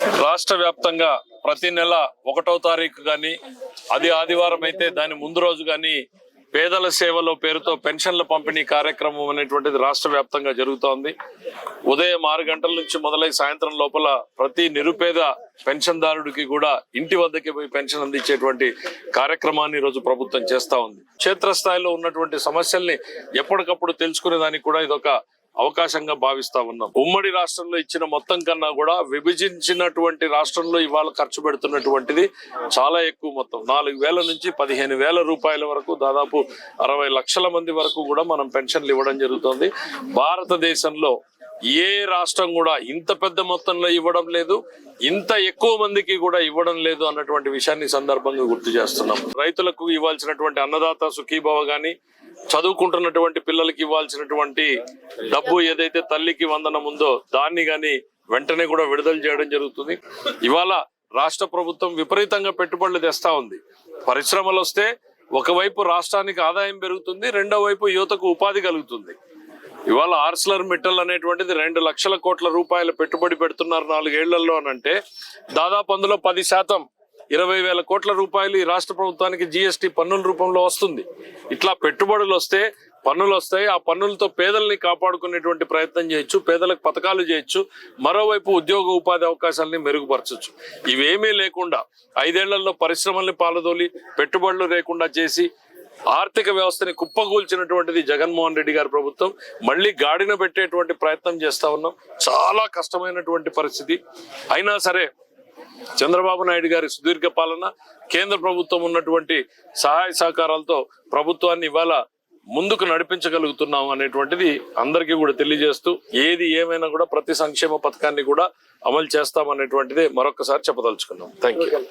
రాష్ట్ర వ్యాప్తంగా ప్రతి నెల ఒకటో తారీఖు కానీ అది ఆదివారం అయితే దాని ముందు రోజు కానీ పేదల సేవలో పేరుతో పెన్షన్ల పంపిణీ కార్యక్రమం అనేటువంటిది రాష్ట్ర వ్యాప్తంగా జరుగుతోంది. ఉదయం ఆరు గంటల నుంచి మొదలై సాయంత్రం లోపల ప్రతి నిరుపేద పెన్షన్దారుడికి కూడా ఇంటి వద్దకి పోయి పెన్షన్ అందించేటువంటి కార్యక్రమాన్ని ఈరోజు ప్రభుత్వం చేస్తా ఉంది. క్షేత్రస్థాయిలో ఉన్నటువంటి సమస్యల్ని ఎప్పటికప్పుడు తెలుసుకునే దానికి కూడా ఇదొక అవకాశంగా భావిస్తా ఉన్నాం. ఉమ్మడి రాష్ట్రంలో ఇచ్చిన మొత్తం కన్నా కూడా విభజించినటువంటి రాష్ట్రంలో ఇవాళ ఖర్చు పెడుతున్నటువంటిది చాలా ఎక్కువ మొత్తం. నాలుగు వేల నుంచి పదిహేను వేల రూపాయల వరకు దాదాపు అరవై లక్షల మంది వరకు కూడా మనం పెన్షన్లు ఇవ్వడం జరుగుతుంది. భారతదేశంలో ఏ రాష్ట్రం కూడా ఇంత పెద్ద మొత్తంలో ఇవ్వడం లేదు ఇంత ఎక్కువ మందికి కూడా ఇవ్వడం లేదు అన్నటువంటి విషయాన్ని సందర్భంగా గుర్తు చేస్తున్నాం. రైతులకు ఇవ్వాల్సినటువంటి అన్నదాత సుఖీభవ గాని చదువుకుంటున్నటువంటి పిల్లలకి ఇవ్వాల్సినటువంటి డబ్బు ఏదైతే తల్లికి వందనం ఉందో దాన్ని గాని వెంటనే కూడా విడుదల చేయడం జరుగుతుంది. ఇవాళ రాష్ట్ర ప్రభుత్వం విపరీతంగా పెట్టుబడులు తెస్తా ఉంది. పరిశ్రమలు వస్తే ఒకవైపు రాష్ట్రానికి ఆదాయం పెరుగుతుంది రెండో వైపు యువతకు ఉపాధి కలుగుతుంది. ఇవాళ ఆర్సలర్ మిట్టల్ అనేటువంటిది రెండు లక్షల కోట్ల రూపాయల పెట్టుబడి పెడుతున్నారు నాలుగేళ్ళలో అని అంటే దాదాపు అందులో పది శాతం ఇరవై వేల కోట్ల రూపాయలు ఈ రాష్ట్ర ప్రభుత్వానికి జిఎస్టి పన్నుల రూపంలో వస్తుంది. ఇట్లా పెట్టుబడులు వస్తే పన్నులు వస్తాయి ఆ పన్నులతో పేదల్ని కాపాడుకునేటువంటి ప్రయత్నం చేయొచ్చు పేదలకు పథకాలు చేయొచ్చు మరోవైపు ఉద్యోగ ఉపాధి అవకాశాలని మెరుగుపరచవచ్చు ఇవేమీ లేకుండా ఐదేళ్ళలో పరిశ్రమల్ని పాలదోలి పెట్టుబడులు లేకుండా చేసి ఆర్థిక వ్యవస్థని కుప్పగూల్చినటువంటిది జగన్మోహన్ రెడ్డి గారి ప్రభుత్వం. మళ్ళీ గాడిన పెట్టేటువంటి ప్రయత్నం చేస్తా ఉన్నాం. చాలా కష్టమైనటువంటి పరిస్థితి. అయినా సరే చంద్రబాబు నాయుడు గారి సుదీర్ఘ పాలన కేంద్ర ప్రభుత్వం ఉన్నటువంటి సహాయ సహకారాలతో ప్రభుత్వాన్ని ఇవాళ ముందుకు నడిపించగలుగుతున్నాం అనేటువంటిది అందరికీ కూడా తెలియజేస్తూ ఏది ఏమైనా కూడా ప్రతి సంక్షేమ పథకాన్ని కూడా అమలు చేస్తామనేటువంటిది మరొకసారి చెప్పదలుచుకున్నాం. Thank you